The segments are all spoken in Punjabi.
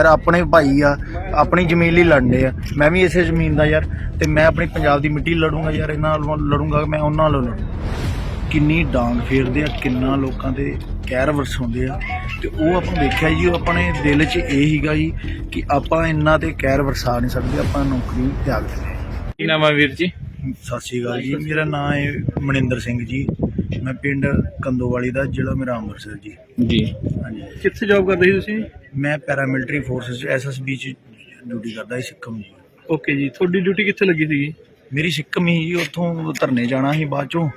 ਯਾਰ ਆਪਣੇ ਭਾਈ ਆ ਆਪਣੀ ਜ਼ਮੀਨ ਲਈ ਲੜਦੇ ਆ। ਮੈਂ ਵੀ ਇਸੇ ਜ਼ਮੀਨ ਦਾ ਯਾਰ ਤੇ ਮੈਂ ਆਪਣੀ ਪੰਜਾਬ ਦੀ ਮਿੱਟੀ ਲੜੂੰਗਾ ਯਾਰ ਇਹਨਾਂ ਨਾਲ ਲੜੂੰਗਾ ਮੈਂ ਉਹਨਾਂ ਨਾਲ ਲੜੂੰ ਕਿੰਨੀ ਡਾਂਗ ਫੇਰਦੇ ਆ ਕਿੰਨਾ ਲੋਕਾਂ ਦੇ ਕਹਿਰ ਵਰਸਾਉਂਦੇ ਆ ਤੇ ਉਹ ਆਪਾਂ ਵੇਖਿਆ ਜੀ ਉਹ ਆਪਣੇ ਦਿਲ 'ਚ ਇਹ ਹੀਗਾ ਜੀ ਕਿ ਆਪਾਂ ਇਹਨਾਂ ਤੇ ਕਹਿਰ ਵਰਸਾ ਨਹੀਂ ਸਕਦੇ ਆਪਾਂ ਨੌਕਰੀ ਤਿਆਗ ਦਿੰਦੇ ਹਾਂ ਕੀ ਨਾਮ ਹੈ ਵੀਰ ਜੀ? ਸਤਿ ਸ਼੍ਰੀ ਅਕਾਲ ਜੀ ਮੇਰਾ ਨਾਮ ਹੈ ਮਨਿੰਦਰ ਸਿੰਘ ਜੀ। ਮੈਂ ਪਿੰਡ ਕੰਦੋਵਾਲੀ ਦਾ ਜ਼ਿਲ੍ਹਾ ਮੇਰਾ ਅੰਮ੍ਰਿਤਸਰ ਜੀ। ਜੀ। ਹਾਂਜੀ। ਕਿੱਥੇ ਜੌਬ ਕਰਦੇ ਸੀ ਤੁਸੀਂ? ਮੈਂ ਪੈਰਾਮਿਲਟਰੀ ਫੋਰਸਸ ਐਸਐਸਬੀ ਚ ਡਿਊਟੀ ਕਰਦਾ ਸੀ ਸਿੱਕਮ ਜੀ ਓਕੇ ਜੀ ਤੁਹਾਡੀ ਡਿਊਟੀ ਕਿੱਥੇ ਲੱਗੀ ਸੀਗੀ? ਮੇਰੀ ਸਿੱਕਮ ਹੀ ਜੀ ਉੱਥੋਂ ਧਰਨੇ ਜਾਣਾ ਸੀ ਬਾਅਦ ਚੋਂ।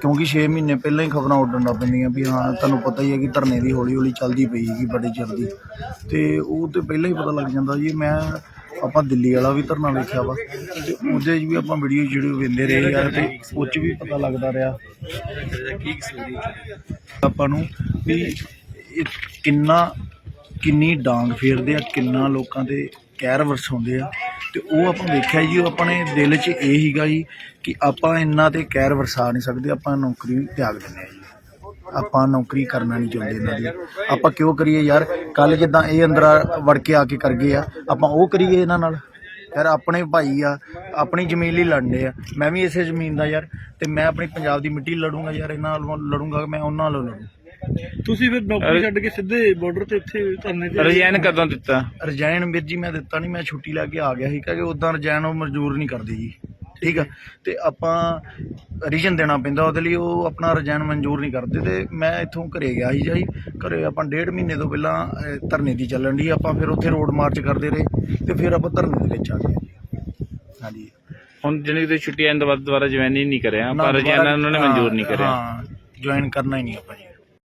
ਕਿਉਂਕਿ 6 ਮਹੀਨੇ ਪਹਿਲਾਂ ਹੀ ਖਬਰਾਂ ਉੱਡਣ ਲੱਗ ਪੈਂਦੀਆਂ ਵੀ ਹਾਂ ਤੁਹਾਨੂੰ ਪਤਾ ਹੀ ਹੈ ਕਿ ਧਰਨੇ ਦੀ ਹੌਲੀ ਹੌਲੀ ਚੱਲਦੀ ਪਈ ਹੈਗੀ ਬੜੇ ਚਿਰ ਦੀ ਤੇ ਉਹ ਤੇ ਪਹਿਲਾਂ ਹੀ ਪਤਾ ਲੱਗ ਜਾਂਦਾ ਜੀ ਮੈਂ ਆਪਾਂ ਦਿੱਲੀ ਵਾਲਾ ਵੀ ਧਰਨਾ ਵੇਖਿਆ ਵਾ। ਤੇ ਉਹਦੇ 'ਚ ਵੀ ਆਪਾਂ ਵੀਡੀਓ ਜਿਹੜੀ ਵੇਂਦੇ ਰਹੇ ਯਾਰ ਤੇ ਉਹ 'ਚ ਵੀ ਪਤਾ ਲੱਗਦਾ ਰਿਹਾ। ਆਪਾਂ ਨੂੰ ਵੀ ਕਿੰਨਾ ਕਿੰਨੀ ਡਾਂਗ ਫੇਰਦੇ ਆ, ਕਿੰਨਾ ਲੋਕਾਂ ਦੇ ਕਹਿਰ ਵਰਸਾਉਂਦੇ ਆ। ਤੇ ਉਹ ਆਪਾਂ ਵੇਖਿਆ ਜੀ, ਉਹ ਆਪਣੇ ਦਿਲ 'ਚ ਇਹ ਹੀਗਾ ਜੀ ਕਿ ਆਪਾਂ ਇਹਨਾਂ ਤੇ ਕਹਿਰ ਵਰਸਾ ਨਹੀਂ ਸਕਦੇ, ਆਪਾਂ ਨੌਕਰੀ ਤਿਆਗ ਦਿੰਦੇ ਆ ਜੀ। ਆਪਾਂ ਨੌਕਰੀ ਕਰਨਾ ਨਹੀਂ ਚਾਹੁੰਦੇ ਇਹਨਾਂ ਦੀ। ਆਪਾਂ ਕਿਉਂ ਕਰੀਏ ਯਾਰ? ਕੱਲ ਜਿੱਦਾਂ ਇਹ ਅੰਦਰ ਵੜ ਕੇ ਆ ਕੇ ਕਰ ਗਏ ਆ, ਆਪਾਂ ਉਹ ਕਰੀਏ ਇਹਨਾਂ ਨਾਲ? ਯਾਰ ਆਪਣੇ ਭਾਈ ਆ ਆਪਣੀ ਜ਼ਮੀਨ ਲਈ ਲੜਦੇ ਆ। ਮੈਂ ਵੀ ਇਸੇ ਜ਼ਮੀਨ ਦਾ ਯਾਰ ਤੇ ਮੈਂ ਆਪਣੀ ਪੰਜਾਬ ਦੀ ਮਿੱਟੀ ਲੜੂੰਗਾ ਯਾਰ ਇਹਨਾਂ ਨਾਲ ਲੜੂੰਗਾ ਮੈਂ ਉਹਨਾਂ ਨਾਲ ਲੜੂੰ ਤੁਸੀਂ ਫਿਰ ਨੌਕਰੀ ਛੱਡ ਕੇ ਸਿੱਧੇ ਬਾਰਡਰ ਤੇ ਇੱਥੇ ਧਰਨੇ ਤੇ ਰਜੈਨ ਕਦੋਂ ਦਿੱਤਾ? ਰਜਾਇਨ ਵੀਰ ਜੀ ਮੈਂ ਦਿੱਤਾ ਨਹੀਂ ਮੈਂ ਛੁੱਟੀ ਲੈ ਕੇ ਆ ਗਿਆ ਸੀ ਕਿਉਂਕਿ ਉਦਾਂ ਰਜਾਇਨ ਉਹ ਮਨਜ਼ੂਰ ਨਹੀਂ ਕਰਦੇ ਜੀ। ਠੀਕ ਆ? ਤੇ ਆਪਾਂ ਰੀਜਨ ਦੇਣਾ ਪੈਂਦਾ ਉਹਦੇ ਲਈ ਉਹ ਆਪਣਾ ਰਜਾਇਨ ਮਨਜ਼ੂਰ ਨਹੀਂ ਕਰਦੇ ਤੇ ਮੈਂ ਇੱਥੋਂ ਘਰੇ ਗਿਆ ਸੀ ਜੀ ਘਰੇ ਆਪਾਂ ਡੇਢ ਮਹੀਨੇ ਤੋਂ ਪਹਿਲਾਂ ਧਰਨੇ ਦੀ ਚੱਲਣ ਦੀ ਆਪਾਂ ਫਿਰ ਉੱਥੇ ਰੋਡ ਮਾਰਚ ਕਰਦੇ ਰਹੇ ਤੇ ਫਿਰ ਆਪਾਂ ਧਰਨੇ ਦੇ ਵਿੱਚ ਆ ਗਏ। ਹਾਂਜੀ। ਹੁਣ ਜਿਹਨੇ ਤੇ ਛੁੱਟੀ ਆਉਣ ਤੋਂ ਬਾਅਦ ਦੁਬਾਰਾ ਜੁਆਇਨ ਹੀ ਨਹੀਂ ਕਰਿਆ ਪਰ ਰਜੈਨ ਉਹਨਾਂ ਨੇ ਮਨਜ਼ੂਰ ਨਹੀਂ ਕਰਿਆ। ਹਾਂ ਜੁਆਇਨ ਕਰਨਾ ਹੀ ਨਹੀਂ ਆਪਾਂ ਜੀ।